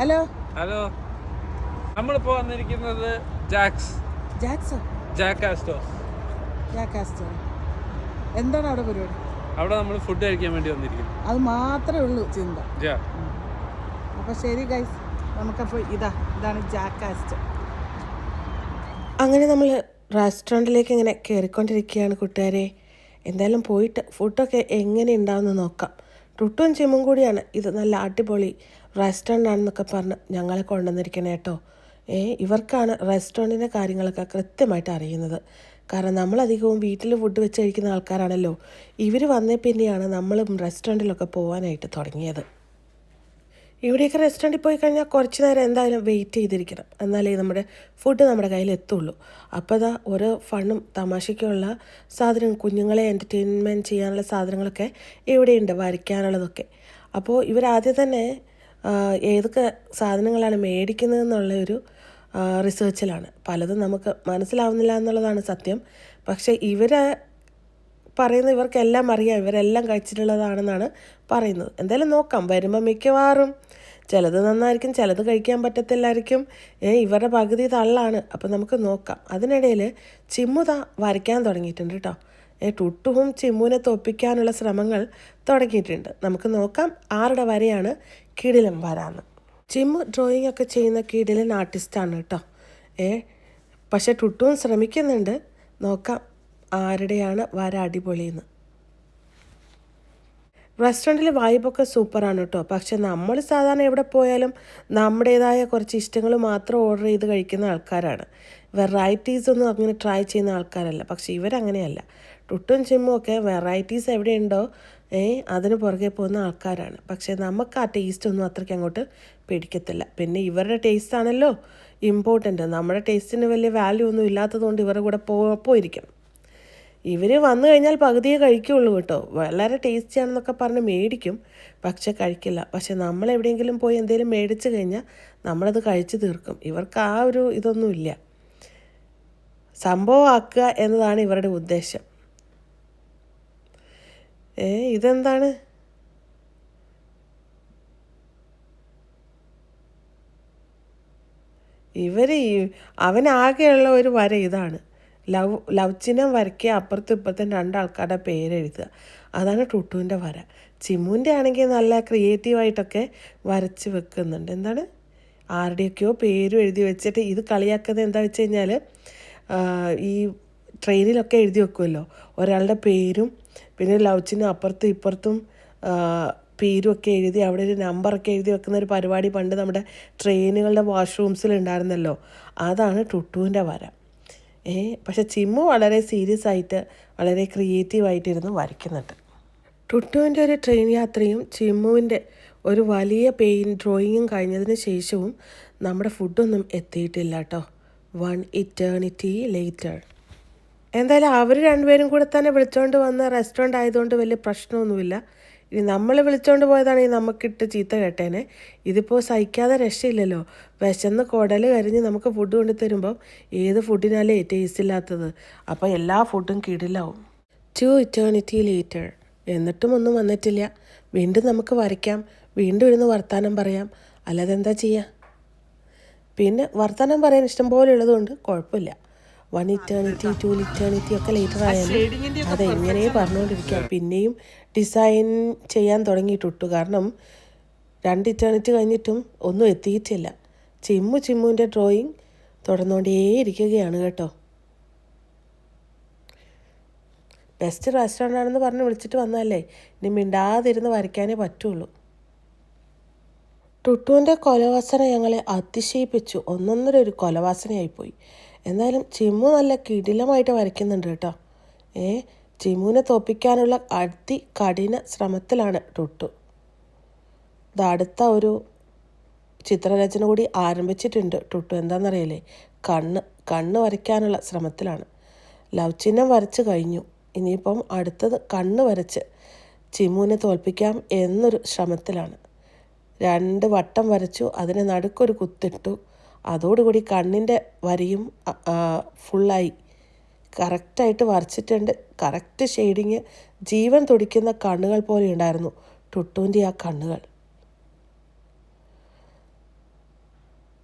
Hello hello നമ്മളിപ്പോ വന്നിരിക്കുന്നത് jacks ജാക്സോ Jack ആസ്റ്റോസ് ജാക്കാസ്റ്റോ എന്താണ് അവിടെ പരിപാടി? അവിടെ നമ്മൾ ഫുഡ് കഴിക്കാൻ വേണ്ടി വന്നിരിക്കുന്നു. അത് മാത്രമേ ഉള്ളൂ ചിന്ത. അപ്പൊ അപ്പോൾ ശരി ഗൈസ് നമുക്കപ്പോൾ ഇതാ ഇതാണ് ജാക്കാസ്റ്റോ അങ്ങനെ നമ്മൾ റെസ്റ്റോറന്റിലേക്ക് ഇങ്ങനെ കയറിക്കൊണ്ടിരിക്കുകയാണ് കൂട്ടുകാരെ. എന്തായാലും പോയിട്ട് ഫുഡൊക്കെ എങ്ങനെ ഉണ്ടാവുമെന്ന് നോക്കാം. ടുട്ടും ചിമ്മും കൂടിയാണ്. ഇത് നല്ല അടിപൊളി റെസ്റ്റോറന്റ് ആണെന്നൊക്കെ പറഞ്ഞ് ഞങ്ങളെ കൊണ്ടുവന്നിരിക്കണേ കേട്ടോ. ഏ ഇവർക്കാണ് റെസ്റ്റോറന്റിന്റെ കാര്യങ്ങളൊക്കെ കൃത്യമായിട്ട് അറിയുന്നത്. കാരണം നമ്മളധികവും വീട്ടിൽ ഫുഡ് വെച്ച് കഴിക്കുന്ന ആൾക്കാരാണല്ലോ. ഇവർ വന്നേ പിന്നെയാണ് നമ്മളും റെസ്റ്റോറന്റിലൊക്കെ പോകാനായിട്ട് തുടങ്ങിയത്. ഇവിടെയൊക്കെ റെസ്റ്റോറന്റിൽ പോയി കഴിഞ്ഞാൽ കുറച്ച് നേരം എന്തായാലും വെയിറ്റ് ചെയ്തിരിക്കണം. എന്നാലേ നമ്മുടെ ഫുഡ് നമ്മുടെ കയ്യിൽ എത്തുള്ളൂ. അപ്പോൾ അതാ ഓരോ ഫണ്ണും തമാശയ്ക്കുള്ള സാധനം കുഞ്ഞുങ്ങളെ എന്റർടൈൻമെന്റ് ചെയ്യാനുള്ള സാധനങ്ങളൊക്കെ ഇവിടെയുണ്ട് വരയ്ക്കാനുള്ളതൊക്കെ. അപ്പോൾ ഇവരാദ്യം തന്നെ ഏതൊക്കെ സാധനങ്ങളാണ് മേടിക്കുന്നതെന്നുള്ള ഒരു റിസേർച്ചിലാണ് പലതും നമുക്ക് മനസ്സിലാവുന്നില്ല എന്നുള്ളതാണ് സത്യം. പക്ഷേ ഇവർ പറയുന്ന ഇവർക്കെല്ലാം അറിയാം. ഇവരെല്ലാം കഴിച്ചിട്ടുള്ളതാണെന്നാണ് പറയുന്നത്. എന്തായാലും നോക്കാം. വരുമ്പോൾ മിക്കവാറും ചിലത് നന്നായിരിക്കും ചിലത് കഴിക്കാൻ പറ്റത്തില്ലായിരിക്കും. ഇവരുടെ പകുതി തള്ളാണ്. അപ്പോൾ നമുക്ക് നോക്കാം. അതിനിടയിൽ ചിമ്മുത വരയ്ക്കാൻ തുടങ്ങിയിട്ടുണ്ട് കേട്ടോ ടുട്ടുവും ചിമ്മുവിനെ തോപ്പിക്കാനുള്ള ശ്രമങ്ങൾ തുടങ്ങിയിട്ടുണ്ട്. നമുക്ക് നോക്കാം ആരുടെ വരെയാണ് കിടിലം വരാന്ന്. ചിമ്മു ഡ്രോയിങ് ഒക്കെ ചെയ്യുന്ന കിടിലൻ ആർട്ടിസ്റ്റാണ് കേട്ടോ ഏ പക്ഷെ ടുട്ടുവും ശ്രമിക്കുന്നുണ്ട്. നോക്കാം ആരുടെയാണ് വര അടിപൊളിയെന്ന് റെസ്റ്റോറന്റിൽ വൈബൊക്കെ സൂപ്പറാണ് കേട്ടോ പക്ഷെ നമ്മൾ സാധാരണ എവിടെ പോയാലും നമ്മുടേതായ കുറച്ച് ഇഷ്ടങ്ങൾ മാത്രം ഓർഡർ ചെയ്ത് കഴിക്കുന്ന ആൾക്കാരാണ്. വെറൈറ്റീസ് ഒന്നും അങ്ങനെ ട്രൈ ചെയ്യുന്ന ആൾക്കാരല്ല. പക്ഷെ ഇവരങ്ങനെയല്ല. ടുട്ടും ചിമ്മും ഒക്കെ വെറൈറ്റീസ് എവിടെയുണ്ടോ അതിന് പുറകെ പോകുന്ന ആൾക്കാരാണ്. പക്ഷേ നമുക്ക് ആ ടേസ്റ്റ് ഒന്നും അത്രയ്ക്ക് അങ്ങോട്ട് പിടിക്കത്തില്ല. പിന്നെ ഇവരുടെ ടേസ്റ്റ് ആണല്ലോ ഇമ്പോർട്ടന്റ് നമ്മുടെ ടേസ്റ്റിന് വലിയ വാല്യൂ ഒന്നും ഇല്ലാത്തതുകൊണ്ട് ഇവരുടെ കൂടെ പോ പോയിരിക്കണം. ഇവർ വന്നു കഴിഞ്ഞാൽ പകുതിയെ കഴിക്കുള്ളൂ കേട്ടോ. വളരെ ടേസ്റ്റി ആണെന്നൊക്കെ പറഞ്ഞ് മേടിക്കും പക്ഷെ കഴിക്കില്ല. പക്ഷെ നമ്മൾ എവിടെയെങ്കിലും പോയി എന്തെങ്കിലും മേടിച്ച് കഴിഞ്ഞാൽ നമ്മളത് കഴിച്ചു തീർക്കും. ഇവർക്ക് ആ ഒരു ഇതൊന്നുമില്ല. സംഭവമാക്കുക എന്നതാണ് ഇവരുടെ ഉദ്ദേശം. ഏ ഇതെന്താണ്? ഇവർ അവനാകെയുള്ള ഒരു വര ഇതാണ്. ലവ് ലവ് ചിഹ്നം വരയ്ക്കുക അപ്പുറത്തും ഇപ്പുറത്തും രണ്ടാൾക്കാരുടെ പേരെഴുതുക. അതാണ് ടുട്ടുവിന്റെ വര. ചിമ്മുവിന്റെ ആണെങ്കിൽ നല്ല ക്രിയേറ്റീവായിട്ടൊക്കെ വരച്ച് വെക്കുന്നുണ്ട്. എന്താണ്? ആരുടെയൊക്കെയോ പേരും എഴുതി വെച്ചിട്ട് ഇത് കളിയാക്കുന്നത് എന്താ വെച്ച് കഴിഞ്ഞാൽ ഈ ട്രെയിനിലൊക്കെ എഴുതി വെക്കുമല്ലോ ഒരാളുടെ പേരും പിന്നെ ലൗച്ചിന് അപ്പുറത്തും ഇപ്പുറത്തും പേരുമൊക്കെ എഴുതി അവിടെ ഒരു നമ്പറൊക്കെ എഴുതി വെക്കുന്ന ഒരു പരിപാടി പണ്ട് നമ്മുടെ ട്രെയിനുകളുടെ വാഷ്റൂംസിൽ ഉണ്ടായിരുന്നല്ലോ. അതാണ് ടുട്ടുവിന്റെ വര. ഏ പക്ഷെ ചിമ്മു വളരെ സീരിയസ് ആയിട്ട് വളരെ ക്രിയേറ്റീവായിട്ടിരുന്ന് വരയ്ക്കുന്നുണ്ട്. ടുട്ടുവിന്റെ ഒരു ട്രെയിൻ യാത്രയും ചിമ്മുവിന്റെ ഒരു വലിയ പെയിൻ ഡ്രോയിങ്ങും കഴിഞ്ഞതിന് ശേഷവും നമ്മുടെ ഫുഡൊന്നും എത്തിയിട്ടില്ല കേട്ടോ. One eternity later. എന്തായാലും അവർ രണ്ടുപേരും കൂടെ തന്നെ വിളിച്ചോണ്ട് വന്ന റെസ്റ്റോറന്റ് ആയതുകൊണ്ട് വലിയ പ്രശ്നമൊന്നുമില്ല. ഇനി നമ്മൾ വിളിച്ചോണ്ട് പോയതാണെങ്കിൽ നമുക്കിട്ട് ചീത്ത കേട്ടേനെ. ഇതിപ്പോൾ സഹിക്കാതെ രക്ഷയില്ലല്ലോ. വിശന്ന് കുടൽ കരിഞ്ഞ് നമുക്ക് ഫുഡ് കൊണ്ടു തരുമ്പം ഏത് ഫുഡിനാലേ ടേസ്റ്റ് ഇല്ലാത്തത്. അപ്പോൾ എല്ലാ ഫുഡും കിടിലാവും. ടു ഇറ്റേണിറ്റി ലേറ്റർ എന്നിട്ടും ഒന്നും വന്നിട്ടില്ല. വീണ്ടും നമുക്ക് വരയ്ക്കാം. വീണ്ടും ഇരുന്ന് വർത്തമാനം പറയാം. അല്ലാതെ എന്താ ചെയ്യുക പിന്നെ വർത്തമാനം പറയാൻ ഇഷ്ടം പോലെ ഉള്ളതുകൊണ്ട് കുഴപ്പമില്ല. വൺ ഇറ്റേണിറ്റി ടു ഇറ്റേണിറ്റി ഒക്കെ ലേറ്റർ ആയാലും അത് എങ്ങനെ പറഞ്ഞുകൊണ്ടിരിക്കാം പിന്നെയും ഡിസൈൻ ചെയ്യാൻ തുടങ്ങിയിട്ടു കാരണം രണ്ട് ഇറ്റേണിറ്റി കഴിഞ്ഞിട്ടും ഒന്നും എത്തിയിട്ടില്ല. ചിമ്മു ചിമ്മുവിന്റെ ഡ്രോയിങ് തുടർന്നുകൊണ്ടേയിരിക്കുകയാണ് കേട്ടോ. ബെസ്റ്റ് റെസ്റ്റോറന്റ് ആണെന്ന് പറഞ്ഞ് വിളിച്ചിട്ട് വന്നതല്ലേ? ഇനി മിണ്ടാതിരുന്ന് വരയ്ക്കാനേ പറ്റുള്ളൂ. ടുട്ടുവിന്റെ കൊലവാസന ഞങ്ങളെ അതിശയിപ്പിച്ചു. ഒന്നൊന്നര ഒരു കൊലവാസനയായിപ്പോയി. എന്തായാലും ചിമ്മു നല്ല കിടിലമായിട്ട് വരയ്ക്കുന്നുണ്ട് കേട്ടോ. ഏ ചിമ്മുവിനെ തോപ്പിക്കാനുള്ള അതി കഠിന ശ്രമത്തിലാണ് ടുട്ടു. ഇത് അടുത്ത ഒരു ചിത്രരചന കൂടി ആരംഭിച്ചിട്ടുണ്ട് ടുട്ടു. എന്താണെന്നറിയില്ലേ? കണ്ണ് കണ്ണ് വരയ്ക്കാനുള്ള ശ്രമത്തിലാണ്. ലവ് ചിഹ്നം വരച്ച് കഴിഞ്ഞു. ഇനിയിപ്പം അടുത്തത് കണ്ണ് വരച്ച് ചിമ്മുവിനെ തോൽപ്പിക്കാം എന്നൊരു ശ്രമത്തിലാണ്. രണ്ട് വട്ടം വരച്ചു അതിന് നടുക്കൊരു കുത്തിട്ടു. അതോടുകൂടി കണ്ണിന്റെ വരിയും ഫുള്ളായി. കറക്റ്റായിട്ട് വരച്ചിട്ടുണ്ട്. Correct shading. ജീവൻ തുടിക്കുന്ന കണ്ണുകൾ പോലെ ഉണ്ടായിരുന്നു. ടുട്ടുവിന്റെ ആ കണ്ണുകൾ.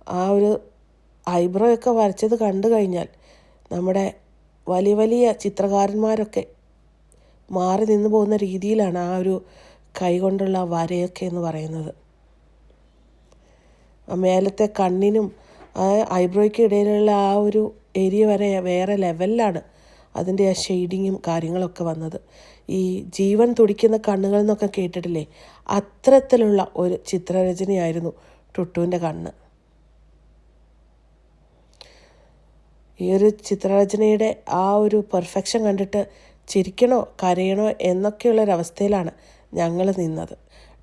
ആ ഒരു ഐബ്രോ ഒക്കെ വരച്ചത് കണ്ടു കഴിഞ്ഞാൽ നമ്മുടെ വലിയ വലിയ ചിത്രകാരന്മാരൊക്കെ മാറി നിന്ന് പോകുന്ന രീതിയിലാണ് ആ ഒരു കൈകൊണ്ടുള്ള വരയൊക്കെ എന്ന് പറയുന്നത്. മേലത്തെ കണ്ണിനും ആ ഐബ്രോയ്ക്ക് ഇടയിലുള്ള ആ ഒരു ഏരിയ വരെ വേറെ ലെവലിലാണ് അതിന്റെ ആ ഷെയ്ഡിങ്ങും കാര്യങ്ങളൊക്കെ വന്നത്. ഈ ജീവൻ തുടിക്കുന്ന കണ്ണുകൾ എന്നൊക്കെ കേട്ടിട്ടില്ലേ? അത്തരത്തിലുള്ള ഒരു ചിത്രരചനയായിരുന്നു ടുട്ടുവിന്റെ കണ്ണ്. ഈ ഒരു ചിത്രരചനയുടെ ആ ഒരു പെർഫെക്ഷൻ കണ്ടിട്ട് ചിരിക്കണോ കരയണോ എന്നൊക്കെയുള്ളൊരവസ്ഥയിലാണ് ഞങ്ങൾ നിന്നത്.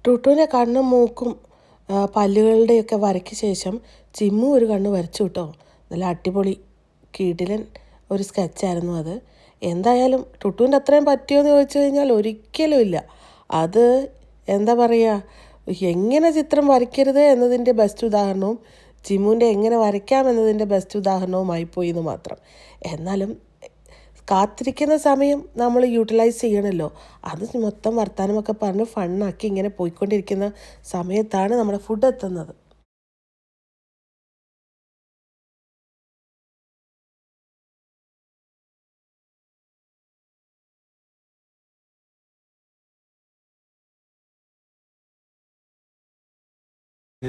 ടുട്ടുവിന്റെ കണ്ണും മൂക്കും പല്ലുകളുടെയൊക്കെ വരയ്ക്ക് ശേഷം ചിമ്മു ഒരു കണ്ണ് വരച്ചു കേട്ടോ. നല്ല അടിപൊളി കീടിലൻ ഒരു സ്കെച്ചായിരുന്നു അത്. എന്തായാലും ടുട്ടുവിന്റെ അത്രയും പറ്റിയോ എന്ന് ചോദിച്ചു കഴിഞ്ഞാൽ ഒരിക്കലും ഇല്ല. അത് എന്താ പറയുക എങ്ങനെ ചിത്രം വരയ്ക്കരുത് എന്നതിന്റെ ബെസ്റ്റ് ഉദാഹരണവും ചിമ്മുവിന്റെ എങ്ങനെ വരയ്ക്കാം എന്നതിന്റെ ബെസ്റ്റ് ഉദാഹരണവുമായി പോയി എന്ന് മാത്രം. എന്നാലും കാത്തിരിക്കുന്ന സമയം നമ്മൾ യൂട്ടിലൈസ് ചെയ്യണമല്ലോ അത് മൊത്തം വർത്തമാനമൊക്കെ പറഞ്ഞ് ഫണ്ണാക്കി ഇങ്ങനെ പോയിക്കൊണ്ടിരിക്കുന്ന സമയത്താണ് നമ്മുടെ ഫുഡ് എത്തുന്നത്.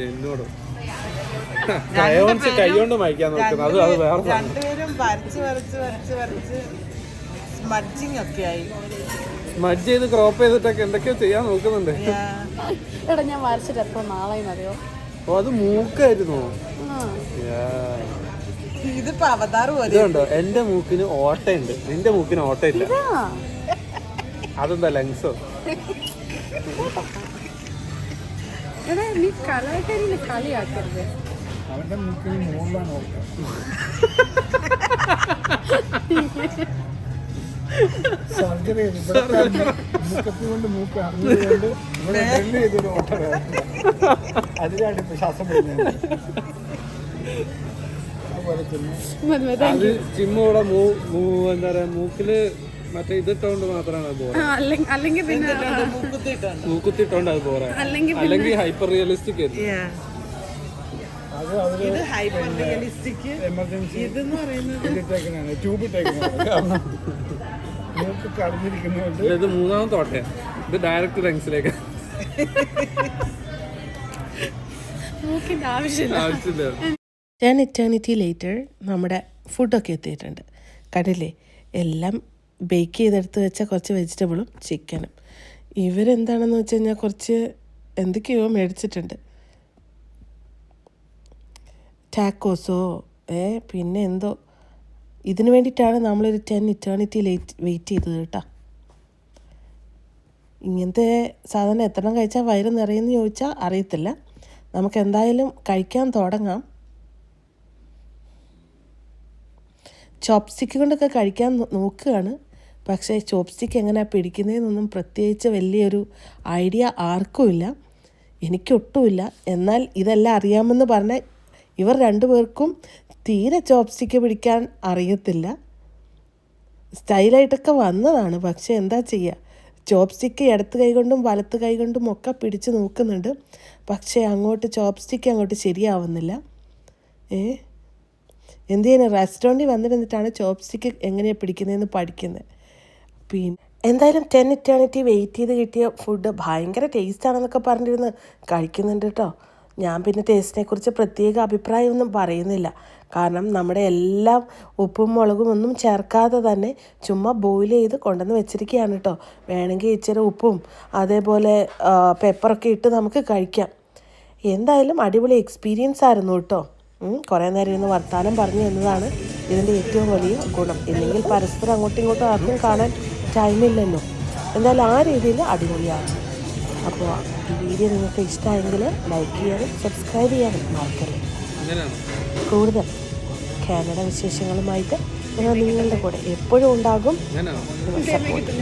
എന്നോടും. കൈകൊണ്ട് മയക്കാൻ നോക്കുന്നത് അത് അത് വേറെ. രണ്ടുപേരും വരച്ച് വരച്ച് വരച്ച് വരച്ച് സ്മഡ്ജിങ് ഒക്കെ ആയി. സ്മഡ്ജ് ചെയ്ത് ക്രോപ്പ് ചെയ്തിട്ടൊക്കെ എന്തൊക്കെയോ ചെയ്യാൻ നോക്കുന്നുണ്ട്. എടാ ഞാൻ വരച്ചിട്ട് എത്ര നാളായി അറിയോ ഓ അത് മൂക്കായിരുന്നു? ഇതിപ്പോ അവതാർ പോലെ ഇതുണ്ടോ എന്റെ മൂക്കിന് ഓട്ടയുണ്ട്. നിന്റെ മൂക്കിന് ഓട്ടയില്ല. അതെന്താ ലങ്സോ എടാ നീ കലാകാരിനെ കളിയാക്കരുത്. അവന്റെ മൂക്കിൽ മുകളിലാണ് സർജറി മൂക്കത്തി കൊണ്ട് മൂക്ക് അറിഞ്ഞതുകൊണ്ട് ഇവിടെ ഡ്രില്ല് ചെയ്തൊരു ഓട്ടർ അതിലാണ് ഇപ്പൊ ശ്വാസം വിടുന്നത് അതുപോലെ മതി അത് ചിമ്മ ഇവിടെ മൂ മൂ- എന്താ പറയാ മൂക്കിൽ മറ്റേ ഇതിട്ടോണ്ട് മാത്രമാണ് അത് അല്ലെങ്കിൽ പിന്നെ മൂക്കുത്തിട്ടുണ്ട് അത് പോരാ. അല്ലെങ്കിൽ അല്ലെങ്കിൽ ഹൈപ്പർ റിയലിസ്റ്റിക് ഇത് ഹൈപ്പർ റിയലിസ്റ്റിക് ഇതെന്ന് പറയുന്നത്? ട്യൂബ് മൂക്ക് കളഞ്ഞിരിക്കുന്നതുകൊണ്ട് ഇത് മൂന്നാമത്തെ ഓട്ടയാണ് ഇത് ഡയറക്റ്റ് ലങ്സിലേക്ക്. മൂക്കിന്റെ ആവശ്യമില്ല. ആവശ്യമില്ല. ടെൻ ഇറ്റേണിറ്റി ലേറ്റർ നമ്മുടെ ഫുഡൊക്കെ എത്തിയിട്ടുണ്ട്. കണ്ടില്ലേ? എല്ലാം ബേക്ക് ചെയ്തെടുത്ത് വെച്ച കുറച്ച് വെജിറ്റബിളും ചിക്കനും ഇവരെന്താണെന്ന് വെച്ച് കഴിഞ്ഞാൽ കുറച്ച് എന്തൊക്കെയോ മേടിച്ചിട്ടുണ്ട്. ടാക്കോസോ ഏ പിന്നെ എന്തോ. ഇതിനു വേണ്ടിയിട്ടാണ് നമ്മളൊരു ടെൻ ഇറ്റേണിറ്റി ലേറ്റ് വെയിറ്റ് ചെയ്തത് കേട്ടോ. ഇങ്ങനത്തെ സാധനം എത്ര കഴിച്ചാൽ വയറ് നിറയുമെന്ന് ചോദിച്ചാൽ അറിയത്തില്ല. നമുക്ക് എന്തായാലും കഴിക്കാൻ തുടങ്ങാം. ചോപ്സ്റ്റിക്ക് കൊണ്ടൊക്കെ കഴിക്കാൻ നോക്കുകയാണ്. പക്ഷേ ചോപ്സ്റ്റിക്ക് എങ്ങനെയാണ് പിടിക്കുന്നതെന്നൊന്നും പ്രത്യേകിച്ച് വലിയൊരു ഐഡിയ ആർക്കുമില്ല. എനിക്കൊട്ടുമില്ല. എന്നാൽ ഇതെല്ലാം അറിയാമെന്ന് പറഞ്ഞാൽ ഇവർ രണ്ടുപേർക്കും തീരെ ചോപ്സ്റ്റിക്ക് പിടിക്കാൻ അറിയത്തില്ല. സ്റ്റൈലായിട്ടൊക്കെ വന്നതാണ്. പക്ഷേ എന്താ ചെയ്യുക ചോപ്സ്റ്റിക്ക് ഇടത്ത് കൈകൊണ്ടും വലത്ത് കൈകൊണ്ടും ഒക്കെ പിടിച്ച് നോക്കുന്നുണ്ട്. പക്ഷേ അങ്ങോട്ട് ചോപ്സ്റ്റിക്ക് അങ്ങോട്ട് ശരിയാവുന്നില്ല. ഏ? എന്ത് ചെയ്യുന്നത് റെസ്റ്റോറന്റിൽ വന്നിരുന്നിട്ടാണ് ചോപ്സ്റ്റിക്ക് എങ്ങനെയാണ് പിടിക്കുന്നതെന്ന് പഠിക്കുന്നത് പിന്നെ എന്തായാലും ടെൻ ഇറ്റേണിറ്റി വെയിറ്റ് ചെയ്ത് കിട്ടിയ ഫുഡ് ഭയങ്കര ടേസ്റ്റ് ആണെന്നൊക്കെ പറഞ്ഞിരുന്ന്. കഴിക്കുന്നുണ്ട് കേട്ടോ ഞാൻ പിന്നെ ടേസ്റ്റിനെക്കുറിച്ച് പ്രത്യേക അഭിപ്രായമൊന്നും പറയുന്നില്ല. കാരണം നമ്മുടെ എല്ലാം ഉപ്പും മുളകും ഒന്നും ചേർക്കാതെ തന്നെ ചുമ്മാ ബോയിൽ ചെയ്ത് കൊണ്ടുവന്ന് വെച്ചിരിക്കുകയാണ് കേട്ടോ വേണമെങ്കിൽ ഇച്ചിരി ഉപ്പും അതേപോലെ പെപ്പറൊക്കെ ഇട്ട് നമുക്ക് കഴിക്കാം. എന്തായാലും അടിപൊളി എക്സ്പീരിയൻസ് ആയിരുന്നു കേട്ടോ കുറേ നേരം ഇരുന്ന് വർത്തമാനം പറഞ്ഞു എന്നതാണ് ഇതിന്റെ ഏറ്റവും വലിയ ഗുണം. ഇല്ലെങ്കിൽ പരസ്പരം അങ്ങോട്ടും ഇങ്ങോട്ടും ആർക്കും കാണാൻ ടൈമില്ലല്ലോ എന്നാൽ ആ രീതിയിൽ അടിപൊളിയാണ്. അപ്പോൾ ഈ വീഡിയോ നിങ്ങൾക്ക് ഇഷ്ടമായെങ്കിൽ ലൈക്ക് ചെയ്യാനും സബ്സ്ക്രൈബ് ചെയ്യാനും മറക്കരുത് കൂടുതൽ കാനഡ വിശേഷങ്ങളുമായിട്ട് ഞങ്ങൾ നിങ്ങളുടെ കൂടെ എപ്പോഴും ഉണ്ടാകും. സപ്പോർട്ട്